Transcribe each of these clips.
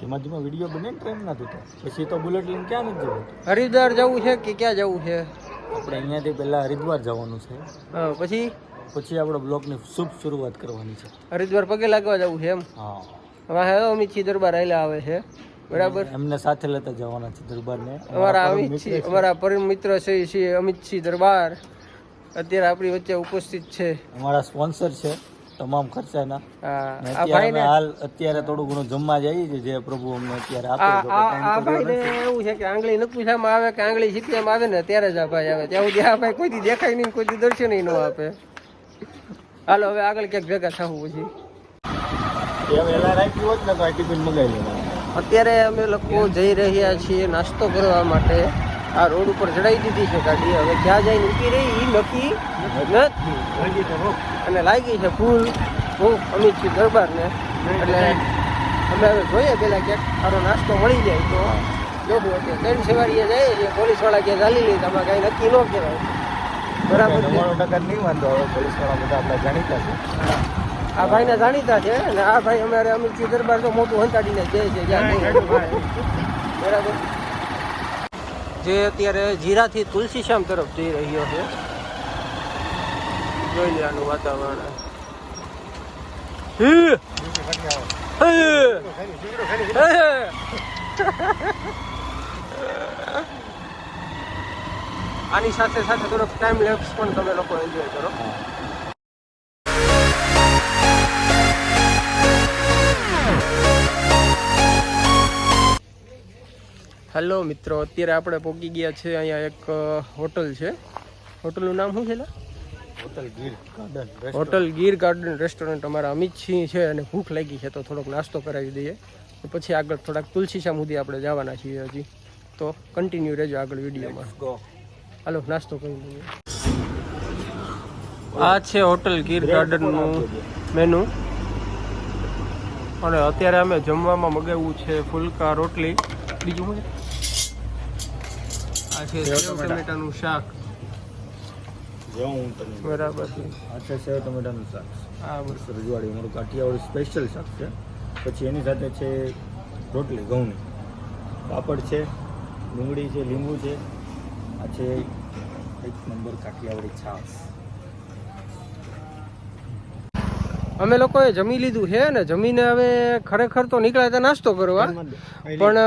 ધીમા ધીમા વીડિયો બને ને ટ્રેન ના તો પછી તો બુલેટ લઈને ક્યાં નથી જવું? હરિદ્વાર જવું છે કે ક્યાં જવું છે? આપણે અહીંયાથી પહેલા હરિદ્વાર જવાનું છે. પછી? પછી આપણે બ્લોગની શુભ શરૂઆત કરવાની છે. હરિદ્વાર પગે લાગવા જવું છે એમ? હા. હવે અમિત સિંહ દરબાર આવેલા આવે છે. બરાબર? એમને સાથે લેતા જવાના છે દરબારને. અમારા અમિતસિંહ અમારા પરમ મિત્ર છે શ્રી અમિતસિંહ દરબાર. અત્યારે આપણી વચ્ચે ઉપસ્થિત છે. અમારા સ્પોન્સર છે. તમામ ખર્ચાના. અત્યારે હાલ અત્યારે થોડું ઘણું જમવા જઈએ છે જે પ્રભુ અમને અત્યારે આપે એવું છે કે આંગળી નકુશામાં આવે કે આંગળી સિત્યામાં આવે ને ત્યારે જ આ ભાઈ આવે. ત્યાં સુધી આ ભાઈ કોઈથી દેખાય નહીં કોઈથી દર્શન ન આપે. હાલો હવે આગળ ક્યાંક ભેગા થવું પછી. અત્યારે અમે લોકો જઈ રહ્યા છીએ નાસ્તો કરવા માટે. આ રોડ ઉપર ચડાવી દીધી છે ગાડી. હવે ક્યાં જઈને ઊભી રહી એ નક્કી નથી. અને લાગી છે ફૂલ. ભૂખ અમિતસિંહ દરબારને. એટલે અમે હવે જોઈએ પેલા ક્યાંક સારો નાસ્તો મળી જાય તો. જોવું ત્રણ સવારીએ જાય છીએ પોલીસવાળા ક્યાં ચાલી લઈ તમે કાંઈ નક્કી ન કહેવાય. બરાબર નવ્વાણું ટકા નહીં વાંધો હવે પોલીસવાળા બધા આપણા જાણીતા છે. આ ભાઈને જાણીતા છે અને આ ભાઈ અમારે અમિતસિંહ દરબાર તો મોટું હંતાડીને જાય છે બરાબર? જે અત્યારે જીરાથી તુલસીશ્યામ તરફ જઈ રહ્યો છે. જોઈ લેવાનું વાતાવરણ! આની સાથે સાથે થોડોક ટાઈમ લેપ્સ પણ તમે લોકો એન્જોય કરો. હેલો મિત્રો અત્યારે આપણે પહોંચી ગયા છે અહીંયા એક હોટલ છે. હોટલનું નામ શું છે? Hotel Gir garden hotel Gir garden restaurant. અમારા અમિતસિંહ છે અને ભૂખ લાગી છે તો થોડોક નાસ્તો કરાવી દઈએ. પછી આગળ થોડાક તુલસીશ્યામ સુધી આપણે જવાના છીએ હજી. તો કન્ટિન્યુ રહેજો આગળ વિડીયોમાં. હાલો નાસ્તો કરી લઈએ. આ છે હોટલ ગીર ગાર્ડનનું મેનુ અને અત્યારે અમે જમવામાં મગાવ્યું છે ફુલકા રોટલી. બીજું આ છે સેવ ટમેટાનું શાક. બરાબર છે આ છે સેવ ટમેટાનું શાક. આ રજવાડી મારું કાઠિયાવાડી સ્પેશિયલ શાક છે. પછી એની સાથે છે રોટલી ઘઉંની. પાપડ છે ડુંગળી છે લીંબુ છે. આ છે એક નંબર કાઠિયાવાડી છાશ. અમે લોકોએ જમી લીધું છે ને જમીને હવે ખરેખર તો નીકળ્યા હતા નાસ્તો કરવા પણ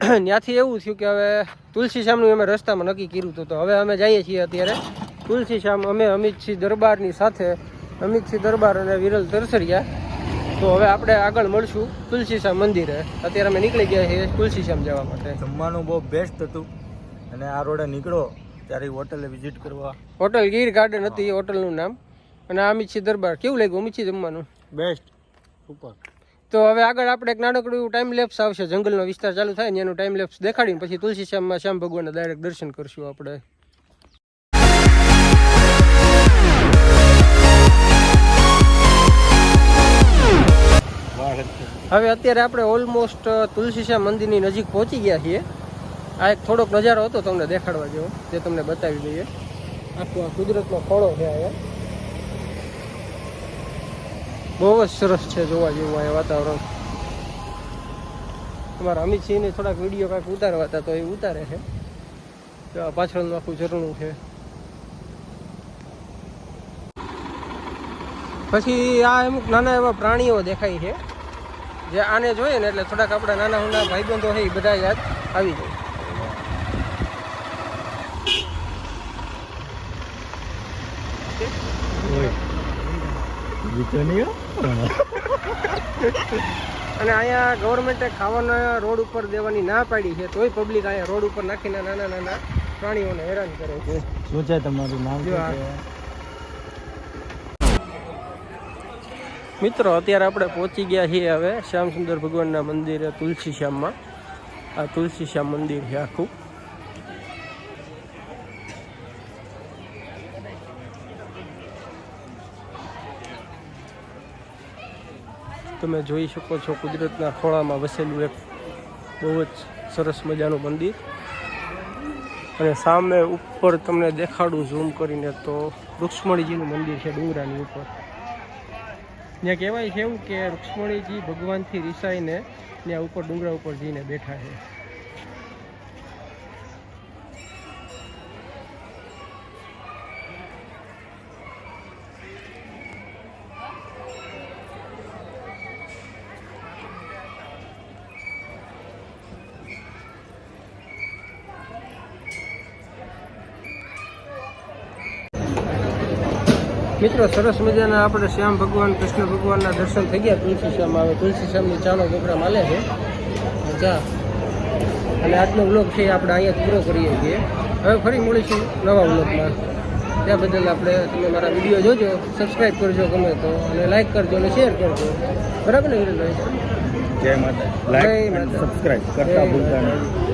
ત્યાંથી એવું થયું કે હવે તુલસી શ્યામનું અમે રસ્તામાં નક્કી કર્યું હતું તો હવે અમે જઈએ છીએ અત્યારે. તુલસી શ્યામ અમે અમિતસિંહ દરબારની સાથે અમિતસિંહ દરબાર અને વિરલ તરસરિયા. તો હવે આપણે આગળ મળશું તુલસી શ્યામ મંદિરે. અત્યારે અમે નીકળી ગયા છીએ તુલસી શ્યામ જવા માટે. જમવાનું બહુ બેસ્ટ હતું. અને આ રોડે નીકળો ત્યારે હોટલે વિઝિટ કરવા. હોટલ ગીર ગાર્ડન હતી હોટલનું નામ. અને આ અમિતસિંહ દરબાર. કેવું લાગ્યું અમિતસિંહ જમવાનું? બેસ્ટ સુપર તો હવે આગળ આપણે એક નાનકડું ટાઈમ લેપ્સ આવશે. જંગલનો વિસ્તાર ચાલુ થાય ને એનું ટાઈમ લેપ્સ દેખાડીને પછી તુલસી શ્યામમાં શ્યામ ભગવાનના ડાયરેક્ટ દર્શન કરશું આપણે. હવે અત્યારે આપણે ઓલમોસ્ટ તુલસી શ્યામ મંદિરની નજીક પહોંચી ગયા છીએ. આ એક થોડોક નજારો હતો તમને દેખાડવા જેવો જે તમને બતાવી દઈએ. આખો આ કુદરતનો ખોળો છે અહીંયા બહુ જ સરસ છે જોવા જેવું આ વાતાવરણ. તમારા અમિતસિંહને થોડાક વીડિયો કાંઈક ઉતારવા હતા તો એ ઉતારે છે. આ પાછળનું આખું ઝરણું છે. પછી આ અમુક નાના એવા પ્રાણીઓ દેખાય છે. જે આને જોઈએ ને એટલે થોડાક આપણા નાના નાના ભાઈબંધો છે એ બધા યાદ આવી જાય. અને અહીંયા ગવર્મેન્ટે ખાવાના રોડ ઉપર દેવાની ના પાડી છે તોય પબ્લિક અહીંયા રોડ ઉપર નાખીને નાના નાના પ્રાણીઓને હેરાન કરે છે. શું છે તમારું નામ જો મિત્રો અત્યારે આપણે પહોંચી ગયા છીએ હવે શ્યામ સુંદર ભગવાનના મંદિરે તુલસી શ્યામમાં આ તુલસી શ્યામ મંદિર છે આખું. તમે જોઈ શકો છો કુદરતના ખોળામાં વસેલું એક બહુ જ સરસ મજાનું મંદિર. અને સામે ઉપર તમને દેખાડું ઝૂમ કરીને તો રૂક્ષ્મણીજીનું મંદિર છે ડુંગરાની ઉપર. ત્યાં કહેવાય છે એવું કે રૂક્ષ્મણીજી ભગવાનથી રિસાઈને ત્યાં ઉપર ડુંગરા ઉપર જઈને બેઠા છે. મિત્રો સરસ મજાના આપણે શ્યામ ભગવાન કૃષ્ણ ભગવાનના દર્શન થઈ ગયા. તુલસી શ્યામ આવે. તુલસી શ્યામની ચાનો પ્રોગ્રામ હાલે છે. ચા અને આજનો બ્લોગ છે આપણે અહીંયા પૂરો કરીએ છીએ. હવે ફરી મળીશું નવા બ્લોગમાં ત્યાં બદલ આપણે તમે મારા વીડિયો જોજો સબસ્ક્રાઈબ કરજો ગમે તો અને લાઈક કરજો અને શેર કરજો. બરાબર ને વિરેન્દ્રભાઈ જય માતા લાઈક માતા. સબસ્ક્રાઇબ કરતા ભૂલતા નહીં.